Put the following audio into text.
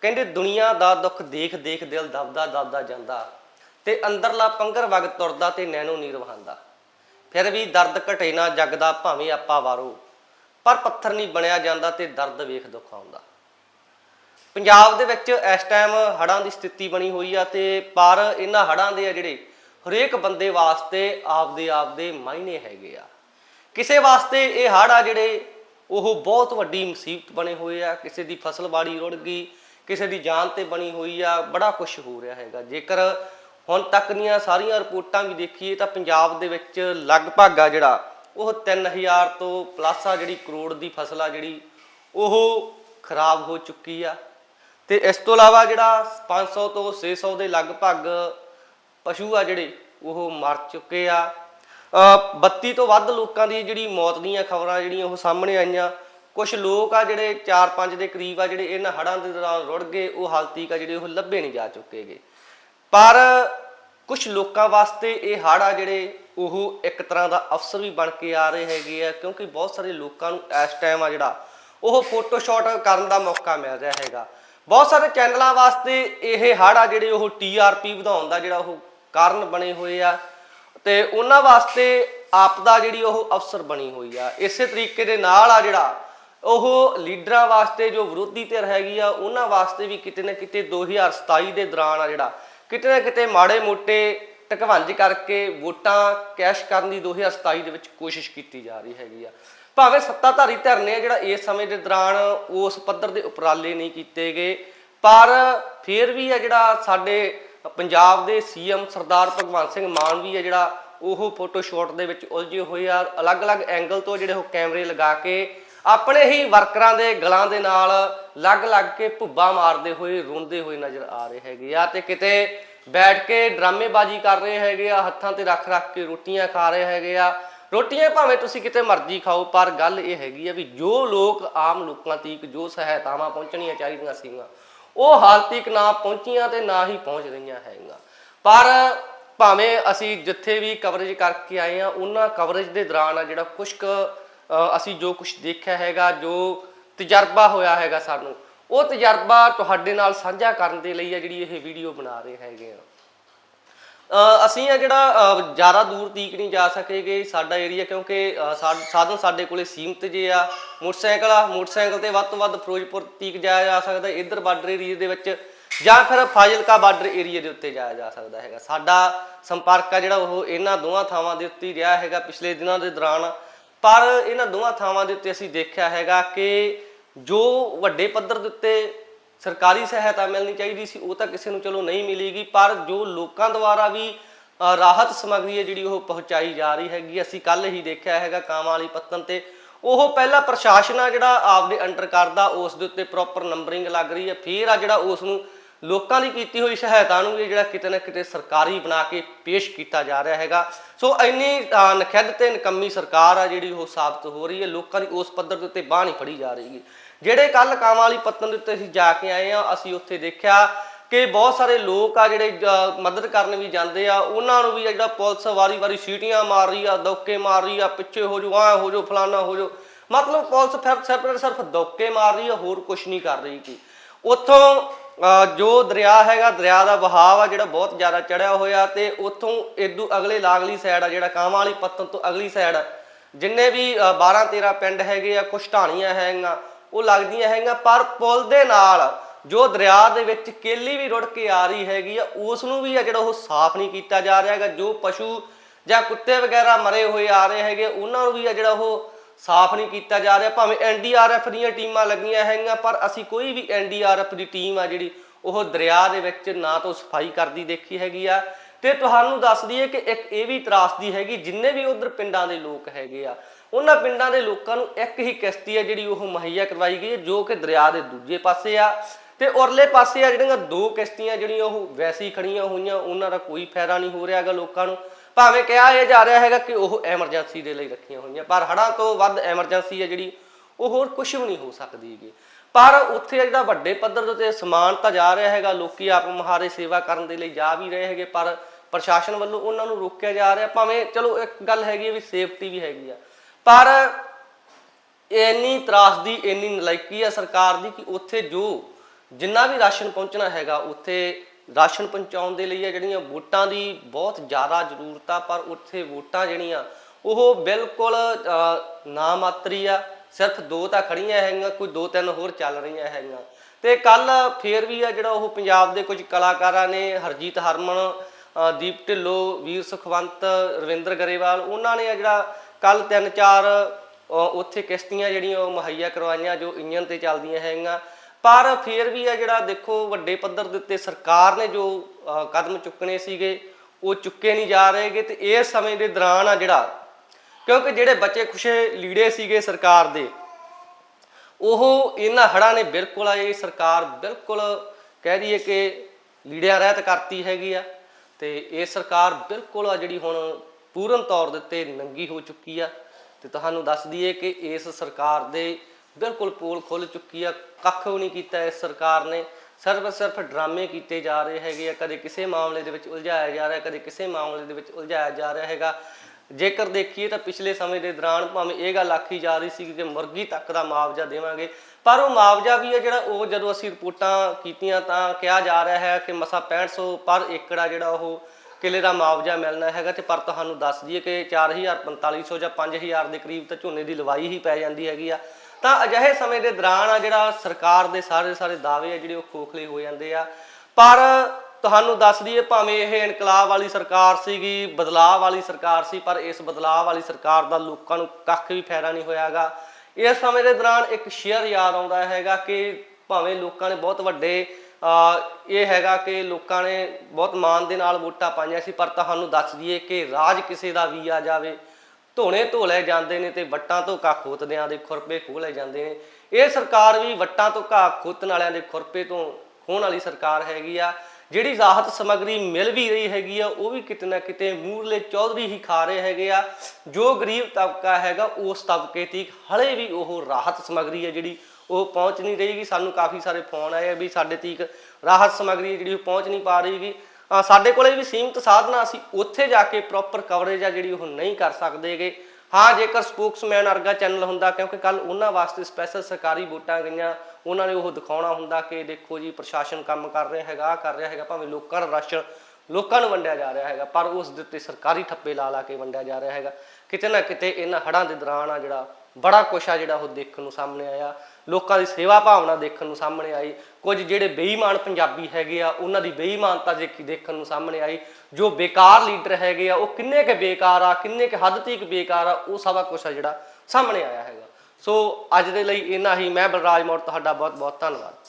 ਕਹਿੰਦੇ ਦੁਨੀਆ ਦਾ ਦੁੱਖ ਦੇਖ ਦੇਖ ਦਿਲ ਦਬਦਾ ਦਬਦਾ ਜਾਂਦਾ। ਤੇ ਅੰਦਰਲਾ ਪੰਗਰ ਵਗ ਤੁਰਦਾ ਤੇ ਨੈਣੋ ਨੀਰ ਵਹਾਂਦਾ। ਫਿਰ ਵੀ ਦਰਦ ਘਟੇ ਨਾ ਜਗਦਾ ਭਾਵੇਂ ਆਪਾ ਵਾਰੋ। ਪਰ ਪੱਥਰ ਨਹੀਂ ਬਣਿਆ ਜਾਂਦਾ ਤੇ ਦਰਦ ਵੇਖ ਦੁੱਖ ਆਉਂਦਾ। ਪੰਜਾਬ ਦੇ ਵਿੱਚ ਇਸ ਟਾਈਮ ਹੜ੍ਹਾਂ ਦੀ ਸਥਿਤੀ ਬਣੀ ਹੋਈ ਆ ਤੇ ਪਰ ਇਹਨਾਂ ਹੜ੍ਹਾਂ ਦੇ ਆ ਜਿਹੜੇ ਹਰੇਕ ਬੰਦੇ ਵਾਸਤੇ ਆਪਦੇ ਆਪਦੇ ਮਾਇਨੇ ਹੈਗੇ ਆ। ਕਿਸੇ ਵਾਸਤੇ ਇਹ ਹੜ੍ਹ ਆ ਜਿਹੜੇ ਉਹ ਬਹੁਤ ਵੱਡੀ ਮੁਸੀਬਤ ਬਣੇ ਹੋਏ ਆ। ਕਿਸੇ ਦੀ ਫਸਲ ਬਾੜੀ ਰੁੜ ਗਈ ਕਿਸੇ ਦੀ ਜਾਨ ਤੇ ਬਣੀ ਹੋਈ ਆ ਬੜਾ ਕੁਝ ਹੋ ਰਿਹਾ ਹੈਗਾ। ਜੇਕਰ ਹੁਣ ਤੱਕ ਦੀਆਂ ਸਾਰੀਆਂ ਰਿਪੋਰਟਾਂ ਵੀ ਦੇਖੀਏ ਤਾਂ ਪੰਜਾਬ ਦੇ ਵਿੱਚ ਲਗਭਗ ਆ ਜਿਹੜਾ ਉਹ 3000 ਤੋਂ ਪਲੱਸ ਆ ਜਿਹੜੀ ਕਰੋੜ ਦੀ ਫਸਲ ਆ ਜਿਹੜੀ ਉਹ ਖਰਾਬ ਹੋ ਚੁੱਕੀ ਆ। ਤੇ ਇਸ ਤੋਂ ਇਲਾਵਾ ਜਿਹੜਾ 500 ਤੋਂ 600 ਦੇ ਲਗਭਗ ਪਸ਼ੂ ਆ ਜਿਹੜੇ ਉਹ ਮਰ ਚੁੱਕੇ ਆ। ਅ, 32 ਤੋਂ ਵੱਧ ਲੋਕਾਂ ਦੀ ਜਿਹੜੀ ਮੌਤ ਦੀਆਂ ਖਬਰਾਂ ਜਿਹੜੀਆਂ ਉਹ ਸਾਹਮਣੇ ਆਈਆਂ। ਕੁਝ ਲੋਕ ਆ ਜਿਹੜੇ 4-5 ਦੇ ਕਰੀਬ ਆ ਜਿਹੜੇ ਇਹਨਾਂ ਹੜ੍ਹਾਂ ਦੇ ਦੌਰਾਨ ਰੁੜ ਗਏ, ਉਹ ਹਾਲ ਤੀਕ ਆ ਜਿਹੜੇ ਉਹ ਲੱਭੇ ਨਹੀਂ ਜਾ ਚੁੱਕੇਗੇ ਪਰ ਕੁਝ ਲੋਕਾਂ ਵਾਸਤੇ ਇਹ ਹੜ੍ਹ ਆ ਜਿਹੜੇ ਉਹ ਇੱਕ ਤਰ੍ਹਾਂ ਦਾ ਅਫਸਰ ਵੀ ਬਣ ਕੇ ਆ ਰਹੇ ਹੈਗੇ ਆ, ਕਿਉਂਕਿ ਬਹੁਤ ਸਾਰੇ ਲੋਕਾਂ ਨੂੰ ਇਸ ਟਾਈਮ ਆ ਜਿਹੜਾ ਉਹ ਫੋਟੋਸ਼ਾਟ ਕਰਨ ਦਾ ਮੌਕਾ ਮਿਲ ਰਿਹਾ ਹੈਗਾ। ਬਹੁਤ ਸਾਰੇ ਚੈਨਲਾਂ ਵਾਸਤੇ ਇਹ ਹੜ੍ਹ ਆ ਜਿਹੜੇ ਉਹ ਟੀਆਰਪੀ ਵਧਾਉਣ ਦਾ ਜਿਹੜਾ ਉਹ ਕਾਰਨ ਬਣੇ ਹੋਏ ਆ ਤੇ ਉਹਨਾਂ ਵਾਸਤੇ ਆਪਦਾ ਜਿਹੜੀ ਉਹ ਅਫਸਰ ਬਣੀ ਹੋਈ ਆ। ਇਸੇ ਤਰੀਕੇ ਦੇ ਨਾਲ ਆ ਜਿਹੜਾ ਉਹ ਲੀਡਰਾਂ ਵਾਸਤੇ ਜੋ ਵਿਰੋਧੀ ਧਿਰ ਹੈਗੀ ਆ, ਉਹਨਾਂ ਵਾਸਤੇ ਵੀ ਕਿਤੇ ਨਾ ਕਿਤੇ 2027 ਦੇ ਦੌਰਾਨ ਆ ਜਿਹੜਾ, ਕਿਤੇ ਨਾ ਕਿਤੇ ਮਾੜੇ ਮੋਟੇ ਟਕਵੰਜ ਕਰਕੇ ਵੋਟਾਂ ਕੈਸ਼ ਕਰਨ ਦੀ 2027 ਦੇ ਵਿੱਚ ਕੋਸ਼ਿਸ਼ ਕੀਤੀ ਜਾ ਰਹੀ ਹੈਗੀ ਆ। ਭਾਵੇਂ ਸੱਤਾਧਾਰੀ ਧਿਰ ਨੇ ਜਿਹੜਾ ਇਸ ਸਮੇਂ ਦੇ ਦੌਰਾਨ ਉਸ ਪੱਧਰ ਦੇ ਉਪਰਾਲੇ ਨਹੀਂ ਕੀਤੇ ਗਏ, ਪਰ ਫਿਰ ਵੀ ਆ ਜਿਹੜਾ ਸਾਡੇ ਪੰਜਾਬ ਦੇ ਸੀਐਮ ਸਰਦਾਰ ਭਗਵੰਤ ਸਿੰਘ ਮਾਨ ਵੀ ਆ ਜਿਹੜਾ, ਉਹ ਫੋਟੋਸ਼ਾਟ ਦੇ ਵਿੱਚ ਉਲਝੇ ਹੋਏ ਆ, ਅਲੱਗ-ਅਲੱਗ ਐਂਗਲ ਤੋਂ ਜਿਹੜੇ ਉਹ ਕੈਮਰੇ ਲਗਾ ਕੇ ਆਪਣੇ ਹੀ ਵਰਕਰਾਂ ਦੇ ਗਲਾਂ ਦੇ ਨਾਲ ਲੱਗ-ਲੱਗ ਕੇ ਭੁੱਬਾ ਮਾਰਦੇ ਹੋਏ, ਰੋਂਦੇ ਹੋਏ ਨਜ਼ਰ ਆ ਰਹੇ ਹੈਗੇ ਆ ਤੇ ਕਿਤੇ ਬੈਠ ਕੇ ਡਰਾਮੇਬਾਜ਼ੀ ਕਰ ਰਹੇ ਹੈਗੇ ਆ, ਹੱਥਾਂ ਤੇ ਰੱਖ ਰੱਖ ਕੇ ਰੋਟੀਆਂ ਖਾ ਰਹੇ ਹੈਗੇ ਆ। ਰੋਟੀਆਂ ਭਾਵੇਂ ਤੁਸੀਂ ਕਿਤੇ ਮਰਜ਼ੀ ਖਾਓ, ਪਰ ਗੱਲ ਇਹ ਹੈਗੀ ਆ ਵੀ ਜੋ ਲੋਕ ਆਮ ਲੋਕਾਂ ਤੀਕ, ਜੋ ਸਹਾਇਤਾਵਾਂ ਪਹੁੰਚਣੀਆਂ ਚਾਹੀਦੀਆਂ ਸੀਗੀਆਂ, ਉਹ ਹਾਲ ਤੀਕ ਨਾ ਪਹੁੰਚੀਆਂ ਤੇ ਨਾ ਹੀ ਪਹੁੰਚ ਰਹੀਆਂ ਹੈਗੀਆਂ। ਪਰ ਭਾਵੇਂ ਅਸੀਂ ਜਿੱਥੇ ਵੀ ਕਵਰੇਜ ਕਰਕੇ ਆਏ ਆ, ਉਹਨਾਂ ਕਵਰੇਜ ਦੇ ਦੌਰਾਨ ਆ ਜਿਹੜਾ ਕੁਝ ਕੁ ਅ, ਅਸੀਂ ਜੋ ਕੁਝ ਦੇਖਿਆ ਹੈਗਾ ਜੋ ਤਜਰਬਾ ਹੋਇਆ ਹੈਗਾ ਸਾਨੂੰ ਉਹ ਤਜਰਬਾ ਤੁਹਾਡੇ ਨਾਲ ਸਾਂਝਾ ਕਰਨ ਦੇ ਲਈ ਆ ਜਿਹੜੀ ਇਹ ਵੀਡੀਓ ਬਣਾ ਰਹੇ ਹੈਗੇ ਆ। ਅ, ਅਸੀਂ ਆ ਜਿਹੜਾ ਅ, ਜ਼ਿਆਦਾ ਦੂਰ ਤੀਕ ਨਹੀਂ ਜਾ ਸਕੇਗੇ ਸਾਡਾ ਏਰੀਆ ਕਿਉਂਕਿ ਅ, ਸਾ- ਸਾਧਨ ਸਾਡੇ ਕੋਲੇ ਸੀਮਤ ਜੇ ਆ। ਮੋਟਰਸਾਈਕਲ ਆ ਮੋਟਰਸਾਈਕਲ ਤੇ ਵੱਧ ਤੋਂ ਵੱਧ ਫਿਰੋਜ਼ਪੁਰ ਤੀਕ ਜਾਇਆ ਜਾ ਸਕਦਾ ਇੱਧਰ ਬਾਰਡਰ ਏਰੀਆ ਦੇ ਵਿੱਚ ਜਾਂ ਫਿਰ ਫਾਜ਼ਿਲਕਾ ਬਾਰਡਰ ਏਰੀਆ ਦੇ ਉੱਤੇ ਜਾਇਆ ਜਾ ਸਕਦਾ ਹੈਗਾ। ਸਾਡਾ ਸੰਪਰਕ ਆ ਜਿਹੜਾ ਉਹ ਇਹਨਾਂ ਦੋਵਾਂ ਥਾਵਾਂ ਦੇ ਉੱਤੇ ਹੀ ਰਿਹਾ ਹੈਗਾ ਪਿਛਲੇ ਦਿਨਾਂ ਦੇ ਦੌਰਾਨ। ਪਰ ਇਹਨਾਂ ਦੋਵਾਂ ਥਾਵਾਂ ਦੇ ਉੱਤੇ ਅਸੀਂ ਦੇਖਿਆ ਹੈਗਾ ਕਿ ਜੋ ਵੱਡੇ ਪੱਧਰ ਦੇ ਉੱਤੇ ਸਰਕਾਰੀ ਸਹਾਇਤਾ ਮਿਲਣੀ ਚਾਹੀਦੀ ਸੀ, ਉਹ ਤਾਂ ਕਿਸੇ ਨੂੰ ਚਲੋ ਨਹੀਂ ਮਿਲੇਗੀ, ਪਰ ਜੋ ਲੋਕਾਂ ਦੁਆਰਾ ਵੀ ਰਾਹਤ ਸਮੱਗਰੀ ਹੈ ਜਿਹੜੀ ਉਹ ਪਹੁੰਚਾਈ ਜਾ ਰਹੀ ਹੈਗੀ, ਅਸੀਂ ਕੱਲ ਹੀ ਦੇਖਿਆ ਹੈਗਾ ਕਾਮਾਂ ਵਾਲੀ ਪੱਤਨ ਤੇ। ਉਹ ਪਹਿਲਾਂ ਪ੍ਰਸ਼ਾਸਨ ਆ ਜਿਹੜਾ ਆਪਦੇ ਅੰਡਰ ਕਰਦਾ, ਉਸ ਦੇ ਉੱਤੇ ਪ੍ਰੋਪਰ ਨੰਬਰਿੰਗ ਲੱਗ ਰਹੀ ਹੈ, ਫਿਰ ਆ ਜਿਹੜਾ ਉਸ ਨੂੰ ਲੋਕਾਂ ਦੀ ਕੀਤੀ ਹੋਈ ਸਹਾਇਤਾ ਨੂੰ ਵੀ ਜਿਹੜਾ ਕਿਤੇ ਨਾ ਕਿਤੇ ਸਰਕਾਰੀ ਬਣਾ ਕੇ ਪੇਸ਼ ਕੀਤਾ ਜਾ ਰਿਹਾ ਹੈਗਾ। ਸੋ ਇੰਨੀ ਅ, ਨਖਿੱਧ ਤੇ ਨਕੰਮੀ ਸਰਕਾਰ ਆ ਜਿਹੜੀ ਉਹ ਸਾਬਤ ਹੋ ਰਹੀ ਹੈ ਲੋਕਾਂ ਦੀ ਉਸ ਪੱਧਰ ਦੇ ਉੱਤੇ ਬਾਹ ਨਹੀਂ ਫੜੀ ਜਾ ਰਹੀ। ਜਿਹੜੇ ਕੱਲ ਕਾਮਾਂ ਵਾਲੀ ਪੱਤਨ ਦੇ ਉੱਤੇ ਅਸੀਂ ਜਾ ਕੇ ਆਏ ਆ ਅਸੀਂ ਉੱਥੇ ਦੇਖਿਆ ਕਿ ਬਹੁਤ ਸਾਰੇ ਲੋਕ ਆ ਜਿਹੜੇ ਮਦਦ ਕਰਨ ਵੀ ਜਾਂਦੇ ਆ ਉਹਨਾਂ ਨੂੰ ਵੀ ਆ ਜਿਹੜਾ ਪੁਲਿਸ ਵਾਰੀ-ਵਾਰੀ ਸੀਟੀਆਂ ਮਾਰ ਰਹੀ ਆ ਦੌਕੇ ਮਾਰ ਰਹੀ ਆ ਪਿੱਛੇ ਹੋ ਜਾਓ ਆ ਹੋ ਜਾਓ ਫਲਾਨਾ ਹੋ ਜਾਓ। ਮਤਲਬ ਪੁਲਿਸ ਫਿਰ ਸਿਰਫ ਸਿਰਫ ਦੌਕੇ ਮਾਰ ਰਹੀ ਆ ਹੋਰ ਕੁਝ ਨਹੀਂ ਕਰ ਰਹੀ। ਕੀ ਉੱਥੋਂ ਜੋ ਦਰਿਆ ਹੈਗਾ, ਦਰਿਆ ਦਾ ਵਹਾਅ ਆ ਜਿਹੜਾ ਬਹੁਤ ਜ਼ਿਆਦਾ ਚੜਿਆ ਹੋਇਆ ਤੇ ਉੱਥੋਂ ਇਦੋਂ ਅਗਲੇ ਲਾਗਲੀ ਸਾਈਡ ਆ ਜਿਹੜਾ ਕਾਮਾਂ ਵਾਲੀ ਪੱਤਨ ਤੋਂ ਅਗਲੀ ਸਾਈਡ ਜਿੰਨੇ ਵੀ 12 13 ਪਿੰਡ ਹੈਗੇ ਆ, ਕੁਛ ਢਾਣੀਆਂ ਹੈਗੀਆਂ, ਉਹ ਲੱਗਦੀਆਂ ਹੈਗੀਆਂ, ਪਰ ਪੁਲ ਦੇ ਨਾਲ ਜੋ ਦਰਿਆ ਦੇ ਵਿੱਚ ਕੇਲੀ ਵੀ ਰੁੜ ਕੇ ਆ ਰਹੀ ਹੈਗੀ ਆ ਉਸ ਨੂੰ ਵੀ ਆ ਜਿਹੜਾ ਉਹ ਸਾਫ਼ ਨਹੀਂ ਕੀਤਾ ਜਾ ਰਿਹਾ ਹੈਗਾ। ਜੋ ਪਸ਼ੂ ਜਾਂ ਕੁੱਤੇ ਵਗੈਰਾ ਮਰੇ ਹੋਏ ਆ ਰਹੇ ਹੈਗੇ, ਉਹਨਾਂ ਨੂੰ ਵੀ ਆ ਜਿਹੜਾ ਉਹ ਸਾਫ਼ ਨਹੀਂ ਕੀਤਾ ਜਾ ਰਿਹਾ, ਭਾਵੇਂ ਐਨਡੀਆਰਐਫ ਦੀਆਂ ਟੀਮਾਂ ਲੱਗੀਆਂ ਹੈਗੀਆਂ, ਪਰ ਅਸੀਂ ਕੋਈ ਵੀ ਐਨਡੀਆਰਐਫ ਦੀ ਟੀਮ ਆ ਜਿਹੜੀ ਉਹ ਦਰਿਆ ਦੇ ਵਿੱਚ ਨਾ ਤਾਂ ਸਫ਼ਾਈ ਕਰਦੀ ਦੇਖੀ ਹੈਗੀ ਆ। ਤੇ ਤੁਹਾਨੂੰ ਦੱਸ ਦਈਏ ਕਿ ਇੱਕ ਇਹ ਵੀ ਤਰਾਸਦੀ ਹੈਗੀ, ਜਿੰਨੇ ਵੀ ਉਧਰ ਪਿੰਡਾਂ ਦੇ ਲੋਕ ਹੈਗੇ ਆ, ਉਹਨਾਂ ਪਿੰਡਾਂ ਦੇ ਲੋਕਾਂ ਨੂੰ ਇੱਕ ਹੀ ਕਿਸ਼ਤੀ ਆ ਜਿਹੜੀ ਉਹ ਮੁਹੱਈਆ ਕਰਵਾਈ ਗਈ ਹੈ, ਜੋ ਕਿ ਦਰਿਆ ਦੇ ਦੂਜੇ ਪਾਸੇ ਆ। ਤੇ ਉਰਲੇ ਪਾਸੇ ਆ ਜਿਹੜੀਆਂ ਦੋ ਕਿਸ਼ਤੀਆਂ ਜਿਹੜੀਆਂ ਉਹ ਵੈਸੇ ਹੀ ਖੜੀਆਂ ਹੋਈਆਂ, ਉਹਨਾਂ ਦਾ ਕੋਈ ਫਾਇਦਾ ਨਹੀਂ ਹੋ ਰਿਹਾਗਾ ਲੋਕਾਂ ਨੂੰ। ਭਾਵੇਂ ਕਿਹਾ ਇਹ ਜਾ ਰਿਹਾ ਹੈਗਾ ਕਿ ਉਹ ਐਮਰਜੈਂਸੀ ਦੇ ਲਈ ਰੱਖੀਆਂ ਹੋਈਆਂ, ਪਰ ਹੜ੍ਹਾਂ ਤੋਂ ਵੱਧ ਐਮਰਜੈਂਸੀ ਹੈ ਜਿਹੜੀ, ਉਹ ਹੋਰ ਕੁਝ ਵੀ ਨਹੀਂ ਹੋ ਸਕਦੀ ਹੈਗੀ। ਪਰ ਉੱਥੇ ਜਿਹੜਾ ਵੱਡੇ ਪੱਧਰ ਦੇ ਉੱਤੇ ਸਮਾਨ ਤਾਂ ਜਾ ਰਿਹਾ ਹੈਗਾ, ਲੋਕੀ ਆਪ ਮਹਾਰੇ ਸੇਵਾ ਕਰਨ ਦੇ ਲਈ ਜਾ ਵੀ ਰਹੇ ਹੈਗੇ, ਪਰ ਪ੍ਰਸ਼ਾਸਨ ਵੱਲੋਂ ਉਹਨਾਂ ਨੂੰ ਰੋਕਿਆ ਜਾ ਰਿਹਾ। ਭਾਵੇਂ, ਚਲੋ ਇੱਕ ਗੱਲ ਹੈਗੀ ਹੈ ਵੀ ਸੇਫਟੀ ਵੀ ਹੈਗੀ ਆ, ਪਰ ਇੰਨੀ ਤਰਾਸਦੀ ਇੰਨੀ ਨਲਾਇਕੀ ਆ ਸਰਕਾਰ ਦੀ ਕਿ ਉੱਥੇ ਜੋ ਜਿੰਨਾ ਵੀ ਰਾਸ਼ਨ ਪਹੁੰਚਣਾ ਹੈਗਾ, ਉੱਥੇ ਰਾਸ਼ਨ ਪਹੁੰਚਾਉਣ ਦੇ ਲਈ ਆ ਜਿਹੜੀਆਂ ਵੋਟਾਂ ਦੀ ਬਹੁਤ ਜ਼ਿਆਦਾ ਜ਼ਰੂਰਤ ਆ ਪਰ ਉੱਥੇ ਵੋਟਾਂ ਜਿਹੜੀਆਂ ਉਹ ਬਿਲਕੁਲ ਅ, ਨਾ ਮਾਤਰੀ ਆ। ਸਿਰਫ ਦੋ ਤਾਂ ਖੜੀਆਂ ਹੈਗੀਆਂ ਕੋਈ ਦੋ ਤਿੰਨ ਹੋਰ ਚੱਲ ਰਹੀਆਂ ਹੈਗੀਆਂ। ਤੇ ਕੱਲ ਫੇਰ ਵੀ ਆ ਜਿਹੜਾ ਉਹ ਪੰਜਾਬ ਦੇ ਕੁਝ ਕਲਾਕਾਰਾਂ ਨੇ ਹਰਜੀਤ ਹਰਮਨ ਦੀਪ ਢਿੱਲੋਂ ਵੀਰ ਸੁਖਵੰਤ ਰਵਿੰਦਰ ਗਰੇਵਾਲ ਉਹਨਾਂ ਨੇ ਆ ਜਿਹੜਾ ਕੱਲ ਤਿੰਨ ਚਾਰ ਉੱਥੇ ਕਿਸ਼ਤੀਆਂ ਜਿਹੜੀਆਂ ਉਹ ਮੁਹੱਈਆ ਕਰਵਾਈਆਂ ਜੋ ਇੰਜਨ ਤੇ ਚੱਲਦੀਆਂ ਹੈਗੀਆਂ। ਪਰ ਫੇਰ ਵੀ ਆ ਜਿਹੜਾ ਦੇਖੋ ਵੱਡੇ ਪੱਧਰ ਦੇ ਉੱਤੇ ਸਰਕਾਰ ਨੇ ਜੋ ਕਦਮ ਚੁੱਕਣੇ ਸੀਗੇ, ਉਹ ਚੁੱਕੇ ਨਹੀਂ ਜਾ ਰਹੇਗੇ ਤੇ ਇਸ ਸਮੇਂ ਦੇ ਦੌਰਾਨ ਆ ਜਿਹੜਾ, ਕਿਉਂਕਿ ਜਿਹੜੇ ਬੱਚੇ ਖੁਸ਼ੇ ਲੀੜੇ ਸੀਗੇ ਸਰਕਾਰ ਦੇ, ਉਹ ਇਹਨਾਂ ਹੜਾਂ ਨੇ ਬਿਲਕੁਲ ਆ ਇਹ ਸਰਕਾਰ ਬਿਲਕੁਲ ਕਹਿ ਦਈਏ ਕਿ ਲੀੜਿਆਂ ਰਹਿਤ ਕਰਤੀ ਹੈਗੀ ਆ ਤੇ ਇਹ ਸਰਕਾਰ ਬਿਲਕੁਲ ਆ ਜਿਹੜੀ ਹੁਣ ਪੂਰਨ ਤੌਰ ਦੇ ਉੱਤੇ ਨੰਗੀ ਹੋ ਚੁੱਕੀ ਆ ਤੇ ਤੁਹਾਨੂੰ ਦੱਸ ਦਈਏ ਕਿ ਇਸ ਸਰਕਾਰ ਦੇ ਬਿਲਕੁਲ ਪੋਲ ਖੁੱਲ ਚੁੱਕੀ ਆ, ਕੱਖ ਵੀ ਨਹੀਂ ਕੀਤਾ ਇਸ ਸਰਕਾਰ ਨੇ। ਸਿਰਫ ਸਿਰਫ ਡਰਾਮੇ ਕੀਤੇ ਜਾ ਰਹੇ ਹੈਗੇ ਆ, ਕਦੇ ਕਿਸੇ ਮਾਮਲੇ ਦੇ ਵਿੱਚ ਉਲਝਾਇਆ ਜਾ ਰਿਹਾ, ਕਦੇ ਕਿਸੇ ਮਾਮਲੇ ਦੇ ਵਿੱਚ ਉਲਝਾਇਆ ਜਾ ਰਿਹਾ ਹੈਗਾ। ਜੇਕਰ ਦੇਖੀਏ ਤਾਂ ਪਿਛਲੇ ਸਮੇਂ ਦੇ ਦੌਰਾਨ ਭਾਵੇਂ ਇਹ ਗੱਲ ਆਖੀ ਜਾ ਰਹੀ ਸੀ ਕਿ ਮੁਰਗੀ ਤੱਕ ਦਾ ਮੁਆਵਜ਼ਾ ਦੇਵਾਂਗੇ, ਪਰ ਉਹ ਮੁਆਵਜ਼ਾ ਵੀ ਹੈ ਜਿਹੜਾ ਉਹ ਜਦੋਂ ਅਸੀਂ ਰਿਪੋਰਟਾਂ ਕੀਤੀਆਂ ਤਾਂ ਕਿਹਾ ਜਾ ਰਿਹਾ ਹੈ ਕਿ ਮਸਾ 6500 ਪਰ ਏਕੜ ਆ ਜਿਹੜਾ ਉਹ ਕਿੱਲੇ ਦਾ ਮੁਆਵਜ਼ਾ ਮਿਲਣਾ ਹੈਗਾ ਤੇ ਪਰ ਤੁਹਾਨੂੰ ਦੱਸ ਦਈਏ ਕਿ 4000 4500 ਜਾਂ 5000 ਦੇ ਕਰੀਬ ਤਾਂ ਝੋਨੇ ਦੀ ਲਵਾਈ ਹੀ ਪੈ ਜਾਂਦੀ ਹੈਗੀ ਆ। ਤਾਂ ਅਜਿਹੇ ਸਮੇਂ ਦੇ ਦੌਰਾਨ ਆ ਜਿਹੜਾ ਸਰਕਾਰ ਦੇ ਸਾਰੇ ਸਾਰੇ ਦਾਅਵੇ ਆ ਜਿਹੜੇ ਉਹ ਖੋਖਲੇ ਹੋ ਜਾਂਦੇ ਆ। ਪਰ ਤੁਹਾਨੂੰ ਦੱਸ ਦਈਏ ਭਾਵੇਂ ਇਹ ਇਨਕਲਾਬ ਵਾਲੀ ਸਰਕਾਰ ਸੀਗੀ, ਬਦਲਾਅ ਵਾਲੀ ਸਰਕਾਰ ਸੀ, ਪਰ ਇਸ ਬਦਲਾਅ ਵਾਲੀ ਸਰਕਾਰ ਦਾ ਲੋਕਾਂ ਨੂੰ ਕੱਖ ਵੀ ਫਾਇਦਾ ਨਹੀਂ ਹੋਇਆਗਾ ਇਸ ਸਮੇਂ ਦੇ ਦੌਰਾਨ ਇੱਕ ਸ਼ੇਅਰ ਯਾਦ ਆਉਂਦਾ ਹੈਗਾ ਕਿ ਭਾਵੇਂ ਲੋਕਾਂ ਨੇ ਬਹੁਤ ਵੱਡੇ ਇਹ ਹੈਗਾ ਕਿ ਲੋਕਾਂ ਨੇ ਬਹੁਤ ਮਾਣ ਦੇ ਨਾਲ ਵੋਟਾਂ ਪਾਈਆਂ ਸੀ, ਪਰ ਤੁਹਾਨੂੰ ਦੱਸ ਦਈਏ ਕਿ ਰਾਜ ਕਿਸੇ ਦਾ ਵੀ ਆ ਜਾਵੇ। ਧੋਣੇ ਧੋ ਲੈ ਜਾਂਦੇ ਨੇ ਤੇ ਵੱਟਾਂ ਤੋਂ ਘਾਹ ਖੋਤਦਿਆਂ ਦੇ ਖੁਰਪੇ ਖੋਹ ਲੈ ਜਾਂਦੇ ਨੇ। ਇਹ ਸਰਕਾਰ ਵੀ ਵੱਟਾਂ ਤੋਂ ਘਾਹ ਖੋਤਣ ਵਾਲਿਆਂ ਦੇ ਖੁਰਪੇ ਤੋਂ ਖੋਣ ਵਾਲੀ ਸਰਕਾਰ ਹੈਗੀ ਆ। ਜਿਹੜੀ ਰਾਹਤ ਸਮੱਗਰੀ ਮਿਲ ਵੀ ਰਹੀ ਹੈਗੀ ਆ, ਉਹ ਵੀ ਕਿਤੇ ਨਾ ਕਿਤੇ ਮੂਰਲੇ ਚੌਧਰੀ ਹੀ ਖਾ ਰਹੇ ਹੈਗੇ ਆ। ਜੋ ਗਰੀਬ ਤਬਕਾ ਹੈਗਾ, ਉਸ ਤਬਕੇ ਤੀਕ ਹਲੇ ਵੀ ਉਹ ਰਾਹਤ ਸਮੱਗਰੀ ਹੈ ਜਿਹੜੀ ਉਹ ਪਹੁੰਚ ਨਹੀਂ ਰਹੀਗੀ ਸਾਨੂੰ ਕਾਫੀ ਸਾਰੇ ਫੋਨ ਆਏ ਆ ਵੀ ਸਾਡੇ ਤੀਕ ਰਾਹਤ ਸਮੱਗਰੀ ਜਿਹੜੀ ਉਹ ਪਹੁੰਚ ਨਹੀਂ ਪਾ ਰਹੀਗੀ ਸਾਡੇ ਕੋਲੇ ਵੀ ਸੀਮਤ ਸਾਧਨਾ ਅਸੀਂ ਉੱਥੇ ਜਾ ਕੇ ਪ੍ਰੋਪਰ ਕਵਰੇਜ ਆ ਜਿਹੜੀ ਉਹ ਨਹੀਂ ਕਰ ਸਕਦੇਗੇ ਹਾਂ, ਜੇਕਰ ਸਪੋਕਸਮੈਨ ਅਰਗਾ ਚੈਨਲ ਹੁੰਦਾ, ਕਿਉਂਕਿ ਕੱਲ ਉਹਨਾਂ ਵਾਸਤੇ ਸਪੈਸ਼ਲ ਸਰਕਾਰੀ ਵੋਟਾਂ ਗਈਆਂ, ਉਹਨਾਂ ਨੇ ਉਹ ਦਿਖਾਉਣਾ ਹੁੰਦਾ ਕਿ ਦੇਖੋ ਜੀ, ਪ੍ਰਸ਼ਾਸਨ ਕੰਮ ਕਰ ਰਿਹਾ ਹੈਗਾ, ਆਹ ਕਰ ਰਿਹਾ ਹੈਗਾ, ਭਾਵੇਂ ਲੋਕਾਂ ਦਾ ਰਾਸ਼ਨ ਲੋਕਾਂ ਨੂੰ ਵੰਡਿਆ ਜਾ ਰਿਹਾ ਹੈਗਾ, ਪਰ ਉਸ ਦੇ ਉੱਤੇ ਸਰਕਾਰੀ ਠੱਪੇ ਲਾ ਲਾ ਕੇ ਵੰਡਿਆ ਜਾ ਰਿਹਾ ਹੈਗਾ। ਕਿਤੇ ਨਾ ਕਿਤੇ ਇਹਨਾਂ ਹੜਾਂ ਦੇ ਦੌਰਾਨ ਆ ਜਿਹੜਾ ਬੜਾ ਕੁਛ ਆ ਜਿਹੜਾ ਉਹ ਦੇਖਣ ਨੂੰ ਸਾਹਮਣੇ ਆਇਆ। ਲੋਕਾਂ ਦੀ ਸੇਵਾ ਭਾਵਨਾ ਦੇਖਣ ਨੂੰ ਸਾਹਮਣੇ ਆਈ। ਕੁਝ ਜਿਹੜੇ ਬੇਈਮਾਨ ਪੰਜਾਬੀ ਹੈਗੇ ਆ, ਉਹਨਾਂ ਦੀ ਬੇਈਮਾਨਤਾ ਜੇ ਦੇਖਣ ਨੂੰ ਸਾਹਮਣੇ ਆਈ। ਜੋ ਬੇਕਾਰ ਲੀਡਰ ਹੈਗੇ ਆ, ਉਹ ਕਿੰਨੇ ਕੁ ਬੇਕਾਰ ਆ, ਕਿੰਨੇ ਕੁ ਹੱਦ ਤੀਕ ਬੇਕਾਰ ਆ, ਉਹ ਸਭਾ ਕੁਛ ਆ ਜਿਹੜਾ ਸਾਹਮਣੇ ਆਇਆ ਹੈਗਾ। ਸੋ ਅੱਜ ਦੇ ਲਈ ਇੰਨਾ ਹੀ। ਮੈਂ ਬਲਰਾਜ ਮੌੜ, ਤੁਹਾਡਾ ਬਹੁਤ ਬਹੁਤ ਧੰਨਵਾਦ।